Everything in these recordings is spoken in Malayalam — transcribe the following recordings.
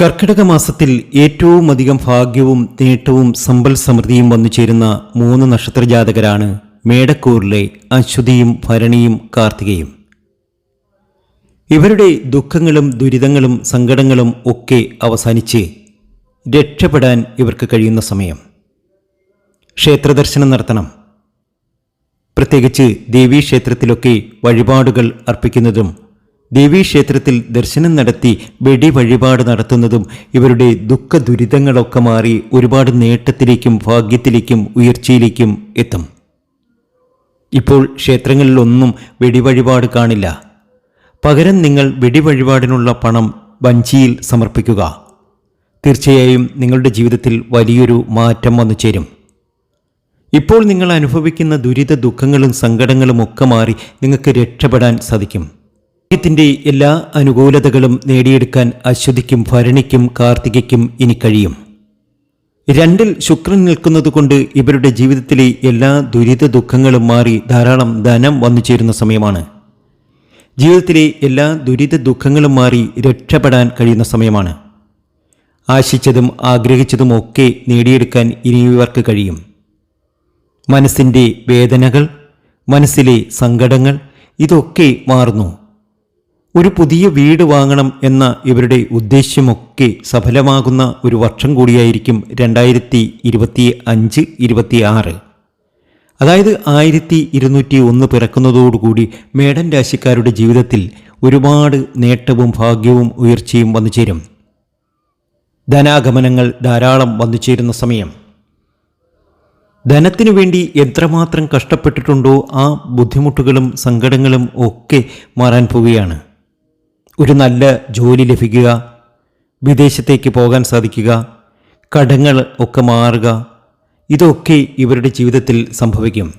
കർക്കിടക മാസത്തിൽ ഏറ്റവും അധികം ഭാഗ്യവും നേട്ടവും സമ്പൽ സമൃദ്ധിയും വന്നു ചേരുന്ന മൂന്ന് നക്ഷത്രജാതകരാണ് മേടക്കൂറിലെ അശ്വതിയും ഭരണിയും കാർത്തികയും. ഇവരുടെ ദുഃഖങ്ങളും ദുരിതങ്ങളും സങ്കടങ്ങളും ഒക്കെ അവസാനിച്ച് രക്ഷപ്പെടാൻ ഇവർക്ക് കഴിയുന്ന സമയം. ക്ഷേത്രദർശനം നടത്തണം. പ്രത്യേകിച്ച് ദേവീക്ഷേത്രത്തിലൊക്കെ വഴിപാടുകൾ അർപ്പിക്കുന്നതും ദേവീക്ഷേത്രത്തിൽ ദർശനം നടത്തി വെടി വഴിപാട് നടത്തുന്നതും ഇവരുടെ ദുഃഖ ദുരിതങ്ങളൊക്കെ മാറി ഒരുപാട് നേട്ടത്തിലേക്കും ഭാഗ്യത്തിലേക്കും ഉയർച്ചയിലേക്കും എത്തും. ഇപ്പോൾ ക്ഷേത്രങ്ങളിലൊന്നും വെടിവഴിപാട് കാണില്ല. പകരം നിങ്ങൾ വെടിവഴിപാടിനുള്ള പണം വഞ്ചിയിൽ സമർപ്പിക്കുക. തീർച്ചയായും നിങ്ങളുടെ ജീവിതത്തിൽ വലിയൊരു മാറ്റം വന്നു ചേരും. ഇപ്പോൾ നിങ്ങൾ അനുഭവിക്കുന്ന ദുരിത ദുഃഖങ്ങളും സങ്കടങ്ങളും ഒക്കെ മാറി നിങ്ങൾക്ക് രക്ഷപ്പെടാൻ സാധിക്കും. ഭാഗ്യത്തിന്റെ എല്ലാ അനുകൂലതകളും നേടിയെടുക്കാൻ അശ്വതിക്കും ഭരണിക്കും കാർത്തികയ്ക്കും ഇനി കഴിയും. രണ്ടിൽ ശുക്രൻ നിൽക്കുന്നതുകൊണ്ട് ഇവരുടെ ജീവിതത്തിലെ എല്ലാ ദുരിത ദുഃഖങ്ങളും മാറി ധാരാളം ധനം വന്നു ചേരുന്ന സമയമാണ്. ജീവിതത്തിലെ എല്ലാ ദുരിത ദുഃഖങ്ങളും മാറി രക്ഷപ്പെടാൻ കഴിയുന്ന സമയമാണ്. ആശിച്ചതും ആഗ്രഹിച്ചതും ഒക്കെ നേടിയെടുക്കാൻ ഇനി ഇവർക്ക് കഴിയും. മനസ്സിന്റെ വേദനകൾ മനസ്സിലെ സങ്കടങ്ങൾ ഇതൊക്കെ മാറുന്നു. ഒരു പുതിയ വീട് വാങ്ങണം എന്ന ഇവരുടെ ഉദ്ദേശ്യമൊക്കെ സഫലമാകുന്ന ഒരു വർഷം കൂടിയായിരിക്കും രണ്ടായിരത്തി ഇരുപത്തി അഞ്ച് ഇരുപത്തി ആറ്. അതായത് ആയിരത്തി ഇരുന്നൂറ്റി ഒന്ന് പിറക്കുന്നതോടുകൂടി മേടൻ രാശിക്കാരുടെ ജീവിതത്തിൽ ഒരുപാട് നേട്ടവും ഭാഗ്യവും ഉയർച്ചയും വന്നു ചേരും. ധനാഗമനങ്ങൾ ധാരാളം വന്നു ചേരുന്ന സമയം. ധനത്തിനു വേണ്ടി എത്രമാത്രം കഷ്ടപ്പെട്ടിട്ടുണ്ടോ ആ ബുദ്ധിമുട്ടുകളും സങ്കടങ്ങളും ഒക്കെ മാറാൻ പോവുകയാണ്. ഒരു നല്ല ജോലി ലഭിക്കുക വിദേശത്തേക്ക് പോകാൻ സാധിക്കുക കടങ്ങൾ ഒക്കെ മാറുക ഇതൊക്കെ ഇവരുടെ ജീവിതത്തിൽ സംഭവിക്കും.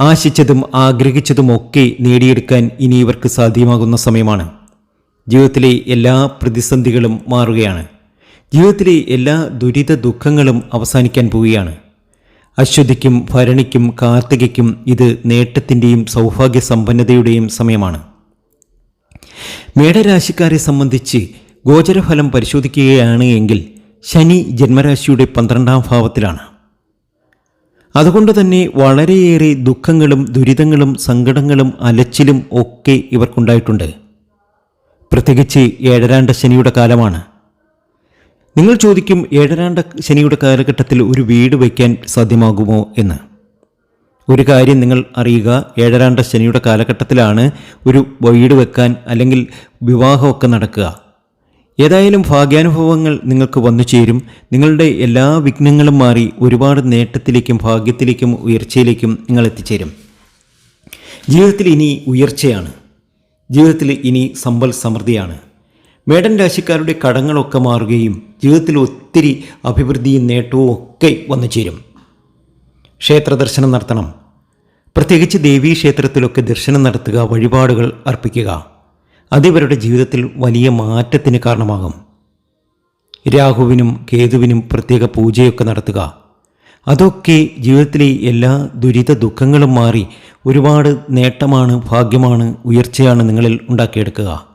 ആശിച്ചതും ആഗ്രഹിച്ചതുമൊക്കെ നേടിയെടുക്കാൻ ഇനി ഇവർക്ക് സാധ്യമാകുന്ന സമയമാണ്. ജീവിതത്തിലെ എല്ലാ പ്രതിസന്ധികളും മാറുകയാണ്. ജീവിതത്തിലെ എല്ലാ ദുരിത ദുഃഖങ്ങളും അവസാനിക്കാൻ പോവുകയാണ്. അശ്വതിക്കും ഭരണിക്കും കാർത്തികയ്ക്കും ഇത് നേട്ടത്തിന്റെയും സൗഭാഗ്യ സമ്പന്നതയുടെയും സമയമാണ്. മേടരാശിക്കാരെ സംബന്ധിച്ച് ഗോചരഫലം പരിശോധിക്കുകയാണ് എങ്കിൽ ശനി ജന്മരാശിയുടെ പന്ത്രണ്ടാം ഭാവത്തിലാണ്. അതുകൊണ്ട് തന്നെ വളരെയേറെ ദുഃഖങ്ങളും ദുരിതങ്ങളും സങ്കടങ്ങളും അലച്ചിലും ഒക്കെ ഇവർക്കുണ്ടായിട്ടുണ്ട്. പ്രത്യേകിച്ച് ഏഴരാണ്ട ശനിയുടെ കാലമാണ്. നിങ്ങൾ ചോദിക്കും ഏഴരാണ്ട ശനിയുടെ കാലഘട്ടത്തിൽ ഒരു വീട് വയ്ക്കാൻ സാധ്യമാകുമോ എന്ന്. ഒരു കാര്യം നിങ്ങൾ അറിയുക. ഏഴരാണ്ട ശനിയുടെ കാലഘട്ടത്തിലാണ് ഒരു വീട് വെക്കാൻ അല്ലെങ്കിൽ വിവാഹമൊക്കെ നടക്കുക. ഏതായാലും ഭാഗ്യാനുഭവങ്ങൾ നിങ്ങൾക്ക് വന്നു ചേരും. നിങ്ങളുടെ എല്ലാ വിഘ്നങ്ങളും മാറി ഒരുപാട് നേട്ടത്തിലേക്കും ഭാഗ്യത്തിലേക്കും ഉയർച്ചയിലേക്കും നിങ്ങൾ എത്തിച്ചേരും. ജീവിതത്തിൽ ഇനി ഉയർച്ചയാണ്. ജീവിതത്തിൽ ഇനി സമ്പൽ സമൃദ്ധിയാണ്. മേടൻ രാശിക്കാരുടെ കടങ്ങളൊക്കെ മാറുകയും ജീവിതത്തിൽ ഒത്തിരി അഭിവൃദ്ധിയും നേട്ടവും ഒക്കെ വന്നു ചേരും. ക്ഷേത്ര ദർശനം നടത്തണം. പ്രത്യേകിച്ച് ദേവീ ക്ഷേത്രത്തിലൊക്കെ ദർശനം നടത്തുക വഴിപാടുകൾ അർപ്പിക്കുക അതിവരുടെ ജീവിതത്തിൽ വലിയ മാറ്റത്തിന് കാരണമാകും. രാഹുവിനും കേതുവിനും പ്രത്യേക പൂജയൊക്കെ നടത്തുക. അതൊക്കെ ജീവിതത്തിലെ എല്ലാ ദുരിത ദുഃഖങ്ങളും മാറി ഒരുപാട് നേട്ടമാണ് ഭാഗ്യമാണ് ഉയർച്ചയാണ് നിങ്ങളിൽ ഉണ്ടാക്കിയെടുക്കുക.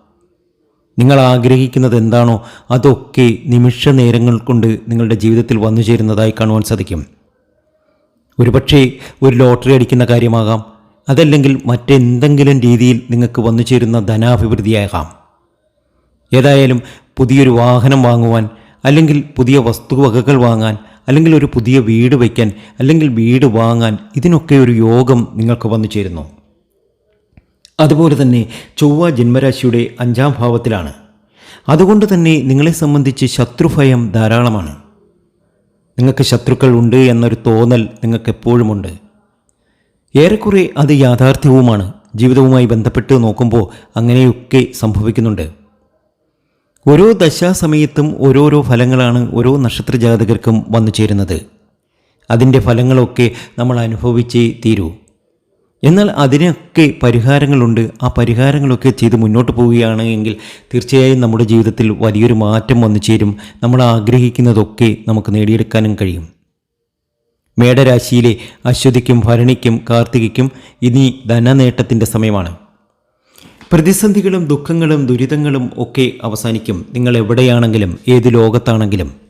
നിങ്ങൾ ആഗ്രഹിക്കുന്നത് എന്താണോ അതൊക്കെ നിമിഷ നേരങ്ങൾ കൊണ്ട് നിങ്ങളുടെ ജീവിതത്തിൽ വന്നു ചേരുന്നതായി കാണുവാൻ സാധിക്കും. ഒരുപക്ഷെ ഒരു ലോട്ടറി അടിക്കുന്ന കാര്യമാകാം. അതല്ലെങ്കിൽ മറ്റെന്തെങ്കിലും രീതിയിൽ നിങ്ങൾക്ക് വന്നു ചേരുന്ന ധനാഭിവൃദ്ധിയാകാം. ഏതായാലും പുതിയൊരു വാഹനം വാങ്ങുവാൻ അല്ലെങ്കിൽ പുതിയ വസ്തുവകകൾ വാങ്ങാൻ അല്ലെങ്കിൽ ഒരു പുതിയ വീട് വയ്ക്കാൻ അല്ലെങ്കിൽ വീട് വാങ്ങാൻ ഇതിനൊക്കെ ഒരു യോഗം നിങ്ങൾക്ക് വന്നു ചേരുന്നു. അതുപോലെ തന്നെ ചൊവ്വ ജന്മരാശിയുടെ അഞ്ചാം ഭാവത്തിലാണ്. അതുകൊണ്ട് തന്നെ നിങ്ങളെ സംബന്ധിച്ച് ശത്രുഭയം ധാരാളമാണ്. നിങ്ങൾക്ക് ശത്രുക്കൾ ഉണ്ട് എന്നൊരു തോന്നൽ നിങ്ങൾക്ക് എപ്പോഴുമുണ്ട് ഏറെക്കുറെ അത് യാഥാർത്ഥ്യവുമാണ്. ജീവിതവുമായി ബന്ധപ്പെട്ട് നോക്കുമ്പോൾ അങ്ങനെയൊക്കെ സംഭവിക്കുന്നുണ്ട്. ഓരോ ദശാസമയത്തും ഓരോരോ ഫലങ്ങളാണ് ഓരോ നക്ഷത്ര ജാതകർക്കും വന്നു ചേരുന്നത് അതിന്റെ ഫലങ്ങളൊക്കെ നമ്മൾ അനുഭവിച്ചേ തീരൂ. എന്നാൽ അതിനൊക്കെ പരിഹാരങ്ങളുണ്ട്. ആ പരിഹാരങ്ങളൊക്കെ ചെയ്ത് മുന്നോട്ട് പോവുകയാണ് എങ്കിൽ തീർച്ചയായും നമ്മുടെ ജീവിതത്തിൽ വലിയൊരു മാറ്റം വന്നു ചേരും. നമ്മൾ ആഗ്രഹിക്കുന്നതൊക്കെ നമുക്ക് നേടിയെടുക്കാനും കഴിയും. മേടരാശിയിലെ അശ്വതിക്കും ഭരണിക്കും കാർത്തികയ്ക്കും ഇനി ധനനേട്ടത്തിന്റെ സമയമാണ്. പ്രതിസന്ധികളും ദുഃഖങ്ങളും ദുരിതങ്ങളും ഒക്കെ അവസാനിക്കും. നിങ്ങൾ എവിടെയാണെങ്കിലും ഏത് ലോകത്താണെങ്കിലും.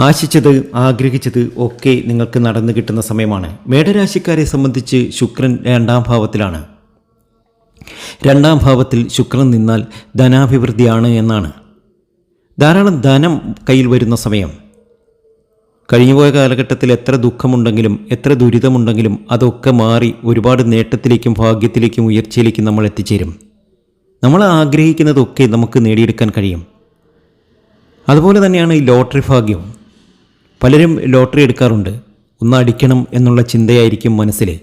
ആശിച്ചത് ആഗ്രഹിച്ചത് ഒക്കെ നിങ്ങൾക്ക് നടന്നു കിട്ടുന്ന സമയമാണ്. മേടരാശിക്കാരെ സംബന്ധിച്ച് ശുക്രൻ രണ്ടാം ഭാവത്തിലാണ്. രണ്ടാം ഭാവത്തിൽ ശുക്രൻ നിന്നാൽ ധനാഭിവൃദ്ധിയാണ് എന്നാണ്. ധാരാളം ധനം കയ്യിൽ വരുന്ന സമയം. കഴിഞ്ഞുപോയ കാലഘട്ടത്തിൽ എത്ര ദുഃഖമുണ്ടെങ്കിലും എത്ര ദുരിതമുണ്ടെങ്കിലും അതൊക്കെ മാറി ഒരുപാട് നേട്ടത്തിലേക്കും ഭാഗ്യത്തിലേക്കും ഉയർച്ചയിലേക്കും നമ്മൾ എത്തിച്ചേരും. നമ്മൾ ആഗ്രഹിക്കുന്നതൊക്കെ നമുക്ക് നേടിയെടുക്കാൻ കഴിയും. അതുപോലെ തന്നെയാണ് ഈ ലോട്ടറി ഭാഗ്യവും. പലരും ലോട്ടറി എടുക്കാറുണ്ട്. ഒന്ന് അടിക്കണം എന്നുള്ള ചിന്തയായിരിക്കും മനസ്സിൽ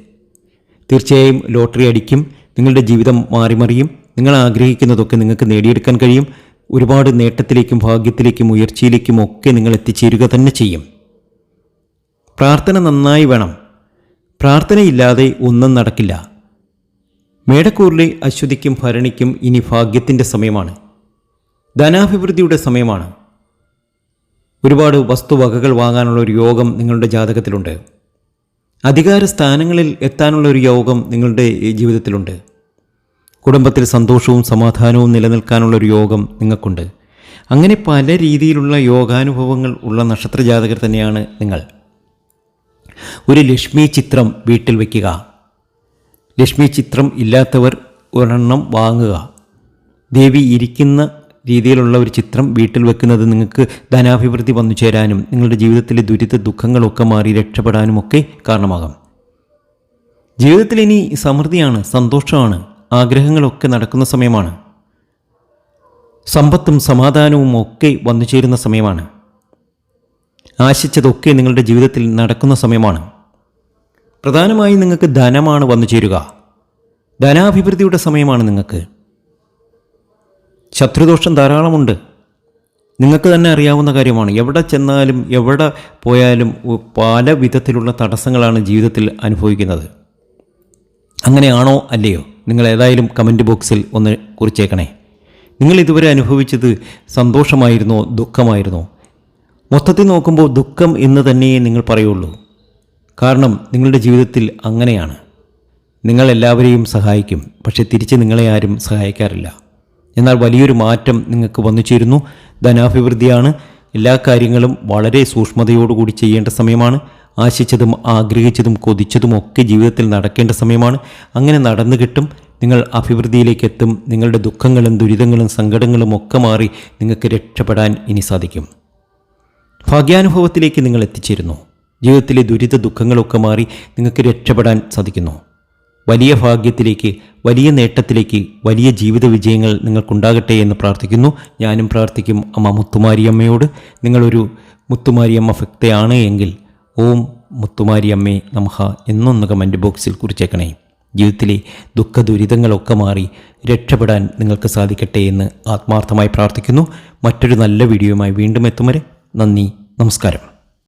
തീർച്ചയായും ലോട്ടറി അടിക്കും. നിങ്ങളുടെ ജീവിതം മാറിമറിയും നിങ്ങൾ ആഗ്രഹിക്കുന്നതൊക്കെ നിങ്ങൾക്ക് നേടിയെടുക്കാൻ കഴിയും. ഒരുപാട് നേട്ടത്തിലേക്കും ഭാഗ്യത്തിലേക്കും ഉയർച്ചയിലേക്കും ഒക്കെ നിങ്ങൾ എത്തിച്ചേരുക തന്നെ ചെയ്യും. പ്രാർത്ഥന നന്നായി വേണം. പ്രാർത്ഥനയില്ലാതെ ഒന്നും നടക്കില്ല. മേടക്കൂറിലെ അശ്വതിക്കും ഭരണിക്കും ഇനി ഭാഗ്യത്തിന്റെ സമയമാണ്. ധനാഭിവൃദ്ധിയുടെ സമയമാണ്. ഒരുപാട് വസ്തുവകകൾ വാങ്ങാനുള്ള ഒരു യോഗം നിങ്ങളുടെ ജാതകത്തിലുണ്ട്. അധികാര സ്ഥാനങ്ങളിൽ എത്താനുള്ള ഒരു യോഗം നിങ്ങളുടെ ജീവിതത്തിലുണ്ട്. കുടുംബത്തിൽ സന്തോഷവും സമാധാനവും നിലനിൽക്കാനുള്ള ഒരു യോഗം നിങ്ങൾക്കുണ്ട്. അങ്ങനെ പല രീതിയിലുള്ള യോഗാനുഭവങ്ങൾ ഉള്ള നക്ഷത്ര ജാതകർ തന്നെയാണ് നിങ്ങൾ. ഒരു ലക്ഷ്മി ചിത്രം വീട്ടിൽ വയ്ക്കുക ലക്ഷ്മി ചിത്രം ഇല്ലാത്തവർ ഒരെണ്ണം വാങ്ങുക. ദേവി ഇരിക്കുന്ന രീതിയിലുള്ള ഒരു ചിത്രം വീട്ടിൽ വെക്കുന്നത് നിങ്ങൾക്ക് ധനാഭിവൃദ്ധി വന്നു ചേരാനും നിങ്ങളുടെ ജീവിതത്തിലെ ദുരിത ദുഃഖങ്ങളൊക്കെ മാറി രക്ഷപ്പെടാനും ഒക്കെ കാരണമാകാം. ജീവിതത്തിൽ ഇനി സമൃദ്ധിയാണ് സന്തോഷമാണ് ആഗ്രഹങ്ങളൊക്കെ നടക്കുന്ന സമയമാണ്. സമ്പത്തും സമാധാനവും ഒക്കെ വന്നു ചേരുന്ന സമയമാണ്. ആശിച്ചതൊക്കെ നിങ്ങളുടെ ജീവിതത്തിൽ നടക്കുന്ന സമയമാണ്. പ്രധാനമായും നിങ്ങൾക്ക് ധനമാണ് വന്നു ചേരുക. ധനാഭിവൃദ്ധിയുടെ സമയമാണ് നിങ്ങൾക്ക്. ശത്രുദോഷം ധാരാളമുണ്ട്. നിങ്ങൾക്ക് തന്നെ അറിയാവുന്ന കാര്യമാണ്. എവിടെ ചെന്നാലും എവിടെ പോയാലും പല വിധത്തിലുള്ള തടസ്സങ്ങളാണ് ജീവിതത്തിൽ അനുഭവിക്കുന്നത്. അങ്ങനെയാണോ അല്ലയോ? നിങ്ങൾ ഏതായാലും കമന്റ് ബോക്സിൽ ഒന്ന് കുറിച്ചേക്കണേ. നിങ്ങൾ ഇതുവരെ അനുഭവിച്ചത് സന്തോഷമായിരുന്നോ ദുഃഖമായിരുന്നോ? മൊത്തത്തിൽ നോക്കുമ്പോൾ ദുഃഖം എന്ന് തന്നെയേ നിങ്ങൾ പറയുള്ളൂ. കാരണം നിങ്ങളുടെ ജീവിതത്തിൽ അങ്ങനെയാണ്. നിങ്ങൾ എല്ലാവരെയും സഹായിക്കും. പക്ഷേ തിരിച്ച് നിങ്ങളെ ആരും സഹായിക്കാറില്ല. എന്നാൽ വലിയൊരു മാറ്റം നിങ്ങൾക്ക് വന്നു ചേരുന്നു ധനാഭിവൃദ്ധിയാണ്. എല്ലാ കാര്യങ്ങളും വളരെ സൂക്ഷ്മതയോടുകൂടി ചെയ്യേണ്ട സമയമാണ്. ആശിച്ചതും ആഗ്രഹിച്ചതും കൊതിച്ചതും ഒക്കെ ജീവിതത്തിൽ നടക്കേണ്ട സമയമാണ്. അങ്ങനെ നടന്നു കിട്ടും. നിങ്ങൾ അഭിവൃദ്ധിയിലേക്ക് എത്തും. നിങ്ങളുടെ ദുഃഖങ്ങളും ദുരിതങ്ങളും സങ്കടങ്ങളും ഒക്കെ മാറി നിങ്ങൾക്ക് രക്ഷപ്പെടാൻ ഇനി സാധിക്കും. ഭാഗ്യാനുഭവത്തിലേക്ക് നിങ്ങൾ എത്തിച്ചേരുന്നു. ജീവിതത്തിലെ ദുരിത ദുഃഖങ്ങളൊക്കെ മാറി നിങ്ങൾക്ക് രക്ഷപ്പെടാൻ സാധിക്കുന്നു. വലിയ ഭാഗ്യത്തിലേക്ക് വലിയ നേട്ടത്തിലേക്ക് വലിയ ജീവിത വിജയങ്ങൾ നിങ്ങൾക്കുണ്ടാകട്ടെ എന്ന് പ്രാർത്ഥിക്കുന്നു. ഞാനും പ്രാർത്ഥിക്കും അമ്മ മുത്തുമാരിയമ്മയോട്. നിങ്ങളൊരു മുത്തുമാരിയമ്മ ഭക്തയാണ് എങ്കിൽ ഓം മുത്തുമാരിയമ്മേ നമഹ എന്നൊന്ന് കമന്റ് ബോക്സിൽ കുറിച്ചേക്കണേ. ജീവിതത്തിലെ ദുഃഖ ദുരിതങ്ങളൊക്കെ മാറി രക്ഷപ്പെടാൻ നിങ്ങൾക്ക് സാധിക്കട്ടെ എന്ന് ആത്മാർത്ഥമായി പ്രാർത്ഥിക്കുന്നു. മറ്റൊരു നല്ല വീഡിയോയുമായി വീണ്ടും എത്തും വരെ നന്ദി നമസ്കാരം.